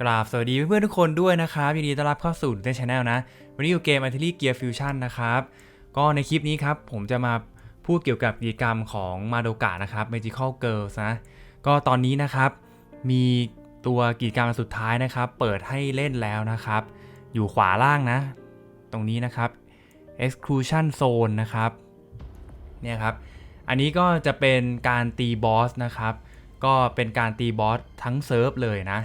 กราบสวัสดีเพื่อนๆทุกคนด้วยนะครับยินดีต้อนรับเข้าสู่ในช anel นะ วันนี้อยู่เกม a r t i l l y Gear Fusion นะครับ ก็ในคลิปนี้ครับ ผมจะมาพูดเกี่ยวกับกิจกรรมของมาโดกะนะครับ Magical Girls นะ ก็ตอนนี้นะครับ มีตัวกิจกรรมสุดท้ายนะครับ เปิดให้เล่นแล้วนะครับ อยู่ขวาล่างนะ ตรงนี้นะครับ Exclusion Zone นะครับเนี่ยครับ อันนี้ก็จะเป็นการตีบอสนะครับ ก็เป็นการตีบอสทั้งเซิร์ฟเลยนะ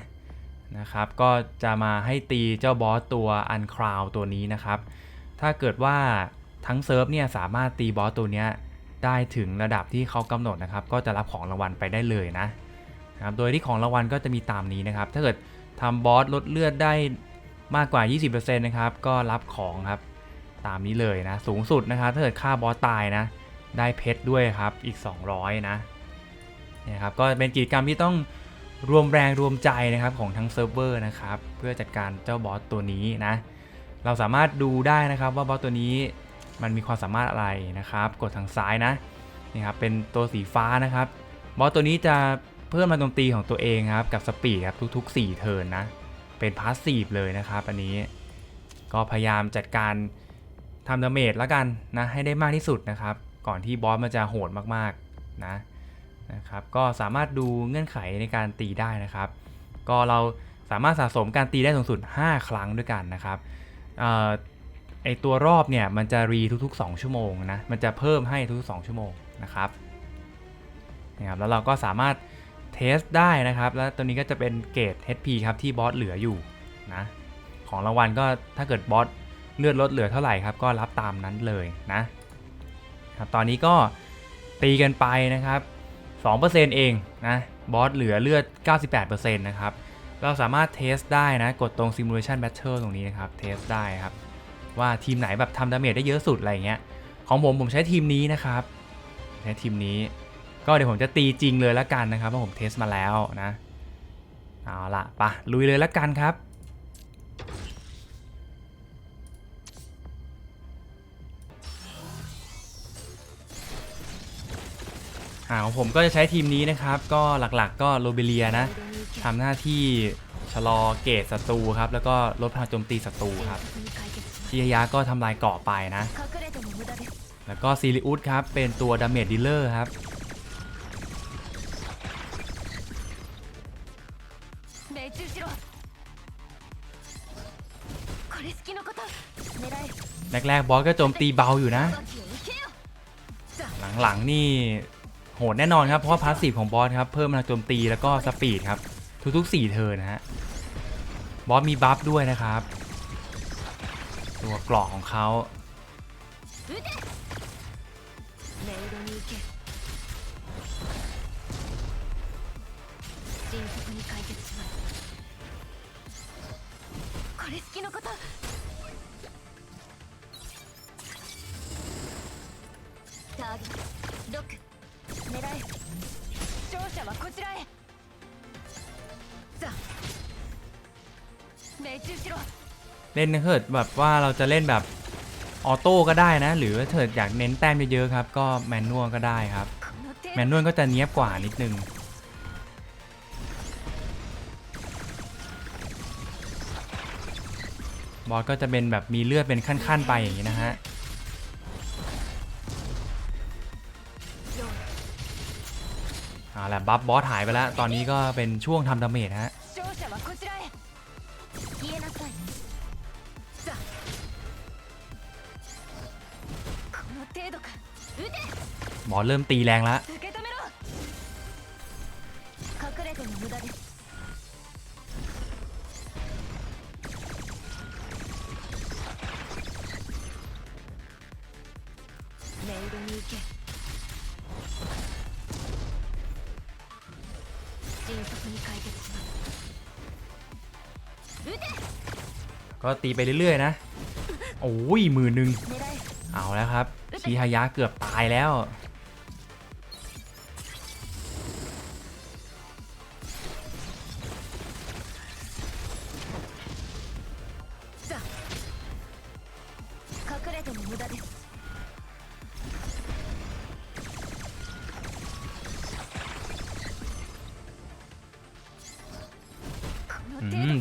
นะครับ ก็จะมาให้ตีเจ้าบอสตัวอันคราวตัวนี้นะครับ ถ้าเกิดว่าทั้งเซิร์ฟเนี่ยสามารถตีบอสตัวเนี้ยได้ถึงระดับที่เขากำหนดนะครับ ก็จะรับของรางวัลไปได้เลยนะครับ โดยที่ของรางวัลก็จะมีตามนี้นะครับ ถ้าเกิดทำบอสลดเลือดได้มากกว่า 20%นะครับ ก็รับของครับ ตามนี้เลยนะ สูงสุดนะครับ ถ้าเกิดฆ่าบอสตายนะ ได้เพชรด้วยครับ อีก 200 นะ เนี่ยครับ ก็เป็นกิจกรรมที่ต้อง รวมแรงรวมใจนะครับของทั้งเซิร์ฟเวอร์นะครับเพื่อจัดการเจ้าบอสตัวนี้นะเราสามารถดูได้นะครับว่าบอสตัวนี้มันมีความสามารถอะไรนะครับ กดทางซ้ายนะนี่ครับเป็นตัวสีฟ้านะครับ บอสตัวนี้จะเพิ่มมาโจมตีของตัวเองครับกับสปีดครับทุกๆ 4 เทิร์นนะเป็นพาสซีฟเลยนะครับอันนี้ก็พยายามจัดการทำดาเมจแล้วกันนะให้ได้มากที่สุดนะครับ ก่อนที่บอสมันจะโหดมากๆนะ นะครับก็สามารถดูเงื่อนไขในการตีได้นะครับ ก็เราสามารถสะสมการตีได้สูงสุด 5 ครั้งด้วยกันนะครับออไอตัวรอบเนี่ยมันจะรีทุก ๆ 2 ชั่วโมงนะมันจะเพิ่มให้ทุกๆ2ชั่วโมงนะครับนะครับแล้วเราก็สามารถเทสได้นะครับ แล้วตัวนี้ก็จะเป็นเกรด HP ครับที่บอสเหลืออยู่นะของรางวัลก็ถ้าเกิดบอสเลือดลดเหลือเท่าไหร่ครับก็รับตามนั้นเลยนะครับตอนนี้ก็ตีกันไปนะครับ 2%เองนะบอสเหลือเลือด 98%นะครับ เราสามารถเทสได้นะ กดตรง Simulation Battle ตรงนี้นะครับ เทสได้ครับ ว่าทีมไหนแบบทำดาเมจได้เยอะสุดอะไรเงี้ย ของผมผมใช้ทีมนี้นะครับ ใช้ทีมนี้ ก็เดี๋ยวผมจะตีจริงเลยละกันนะครับเพราะผมเทสมาแล้วนะ เอาละปะลุยเลยละกันครับ อ่ของผมก็จะใช้ทีมนี้นะครับ ก็หลักๆกก็โรเบเลียนะทำหน้าที่ชะลอเกตศัตรูครับ แล้วก็ลดพลังโจมตีศัตรูครับชิยายก็ทำลายเกาะไปนะ แล้วก็ซีริอุสครับ เป็นตัวดาเมจดีลเลอร์ครับแรกๆบอสก็โจมตีเบาอยู่นะ หลังๆนี่ หดแน่นอนครับ เพราะว่าพาสซีฟของบอสครับ เพิ่มพลังโจมตีแล้วก็สปีดครับ ทุกๆ 4 เทิร์นนะฮะ บอสมีบัฟด้วยนะครับ ตัวเกราะของเขา 撃てメイドに行け迅速に解決しますこれ好きのことターゲットロック 狙え勝者はこちらへさあ命中しろ เล่นถ้าเกิดแบบว่าเราจะเล่นแบบออโต้ก็ได้นะ หรือว่าถ้าเกิดอยากเน้นแต้มเยอะๆครับ ก็แมนนวลก็ได้ครับ この程 แม 度 นนวลก็จะเนี้ยบกว่านิดนึง บอสก็จะเป็นแบบมีเลือดเป็นขั้นๆไปอย่างนี้นะฮะ บัฟบอสหายไปแล้ว ตอนนี้ก็เป็นช่วงทำดาเมจฮะ 勝者はこちらへ消えなさいさあこの程度か撃て บอสเริ่มตีแรงแล้ว 受け止めろ隠れても無駄ですメイドに行け 迅速に解決します撃て ก็ตีไปเรื่อยๆนะ โอ้ยหมือหนึ่ง 狙え เอาแล้วครับ ชีฮายะเกือบตายแล้ว さあ隠れても無駄です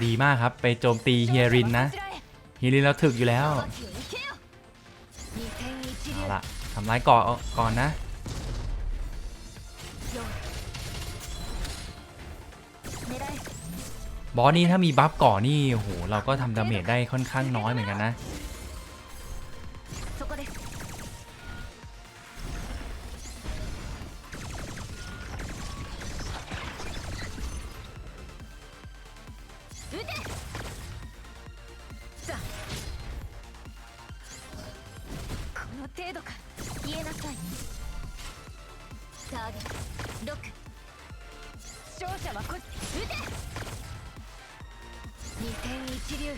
ดีมากครับ ไปโจมตีเฮียรินนะเฮียรินเราถึกอยู่แล้วเอาละทำร้ายก่อนก่อนนะบอสนี่ถ้ามีบัฟก่อนนี่โหเราก็ทำดาเมจได้ค่อนข้างน้อยเหมือนกันนะ 程度か消えなさいターゲットロック勝者はこ撃て二点一流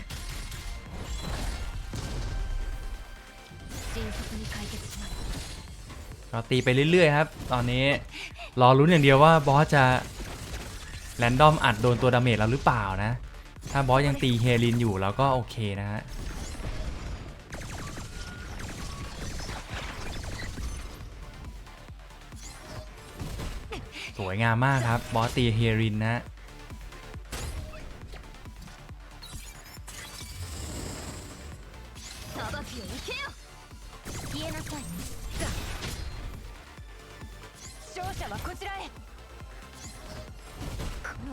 迅速に解決します ก็ตีไปเรื่อยๆครับ ตอนนี้รอลุ้นอย่างเดียวว่าบอสจะแรนดอมอัดโดนตัวดาเมจเราหรือเปล่านะ ถ้าบอสยังตีเฮลินอยู่เราก็โอเคนะฮะ สวยงามมากครับ บอสตีเฮรินนะ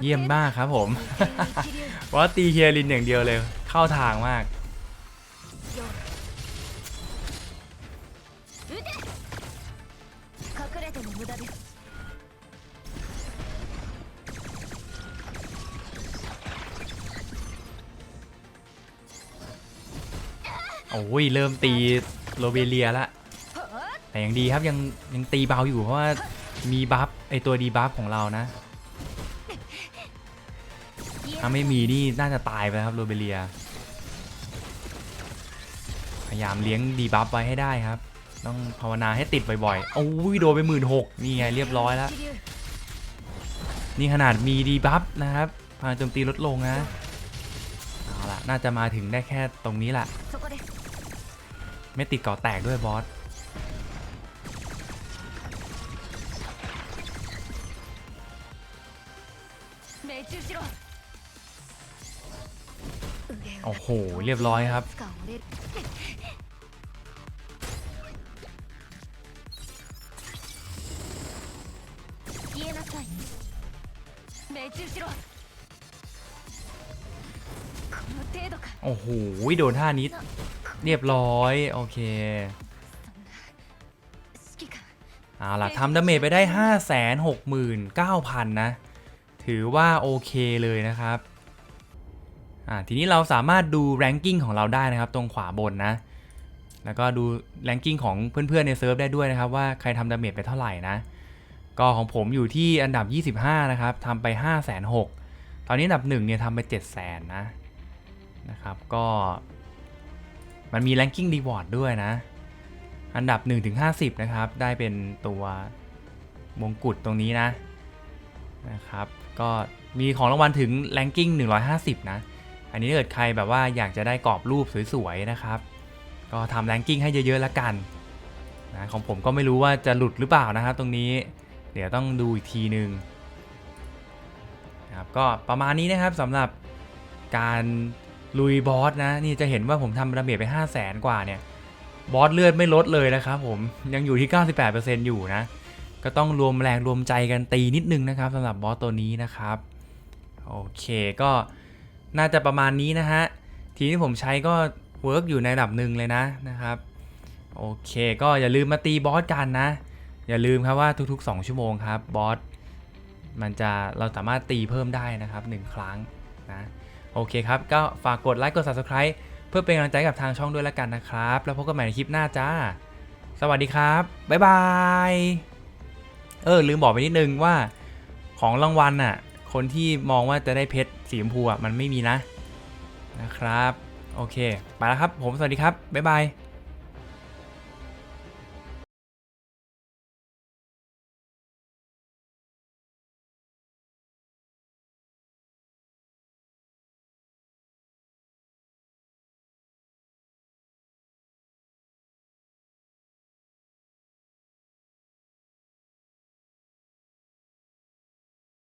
เยี่ยมมากครับผมว่าตีเฮียรินอย่างเดียวเลย เข้าทางมาก โอ้ยเริ่มตีโรเบเลียละแต่ยังดีครับยังยังตีเบาอยู่เพราะว่ามีบัฟไอตัวดีบัฟของเรานะ ถ้าไม่มีนี่น่าจะตายไปครับโรเบเลีย พยายามเลี้ยงดีบัฟไว้ให้ได้ครับ ต้องภาวนาให้ติดบ่อยๆโอ้ยโดนไปหมื่นหกนี่ไงเรียบร้อยแล้ว นี่ขนาดมีดีบัฟนะครับพลังโจมตีลดลงนะเอาล่ะน่าจะมาถึงได้แค่ตรงนี้แหละ ไม่ติดเกาะแตกด้วยบอสโอ้โห เรียบร้อยครับ โอ้โห โดนท่านี้ เรียบร้อย โอเคเอาล่ะทำดาเมจไปได้ 569,000 นะ ถือว่าโอเคเลยนะครับอ่าทีนี้เราสามารถดูแรงกิ้งของเราได้นะครับ ตรงขวาบนนะ แล้วก็ดูแรงกิ้งของเพื่อนๆในเซิร์ฟได้ด้วยนะครับ ว่าใครทำดาเมจไปเท่าไหร่นะ ก็ของผมอยู่ที่อันดับ 25 นะครับทำไป 5 6 0 0 0 0ตอนนี้อันดับ1เนี่ยทำไป 7 0 0 0 0นนะนะครับ ก็ มันมีแรงกิ้งรีวอร์ดด้วยนะ อันดับ 1-50 นะครับ ได้เป็นตัวมงกุฎตรงนี้นะนะครับ ก็มีของรางวัลถึงแรงกิ้ง150 นะ อันนี้ถ้าเกิดใครแบบว่าอยากจะได้กรอบรูปสวยๆนะครับ ก็ทำแรงกิ้งให้เยอะๆแล้วกันนะของผมก็ไม่รู้ว่าจะหลุดหรือเปล่านะครับตรงนี้เดี๋ยวต้องดูอีกทีหนึ่งนะครับก็ประมาณนี้นะครับสำหรับการ ลุยบอสนะ นี่จะเห็นว่าผมทำดาเมจไป 5 0 0แสนกว่าเนี่ย บอสเลือดไม่ลดเลยนะครับผมยังอยู่ที่ 98%อยู่นะ ก็ต้องรวมแรงรวมใจกันตีนิดนึงนะครับสำหรับบอสตัวนี้นะครับ โอเคก็น่าจะประมาณนี้นะฮะ ทีนี้ผมใช้ก็เวิร์กอยู่ในระดับหนึ่งเลยนะนะครับ โอเคก็อย่าลืมมาตีบอสกันนะ อย่าลืมครับว่าทุก ๆ 2 ชั่วโมงครับบอสมันจะเราสามารถตีเพิ่มได้นะครับ 1 ครั้งนะ โอเคครับ ก็ฝากกดไลค์กด subscribe เพื่อเป็นกำลังใจกับทางช่องด้วยแล้วกันนะครับ แล้วพบกันใหม่ในคลิปหน้าจ้า สวัสดีครับ บ๊ายบาย เออ ลืมบอกไปนิดนึงว่าของรางวัลน่ะ คนที่มองว่าจะได้เพชรสีชมพูอะมันไม่มีนะนะครับ โอเค ไปแล้วครับ ผมสวัสดีครับ บ๊ายบาย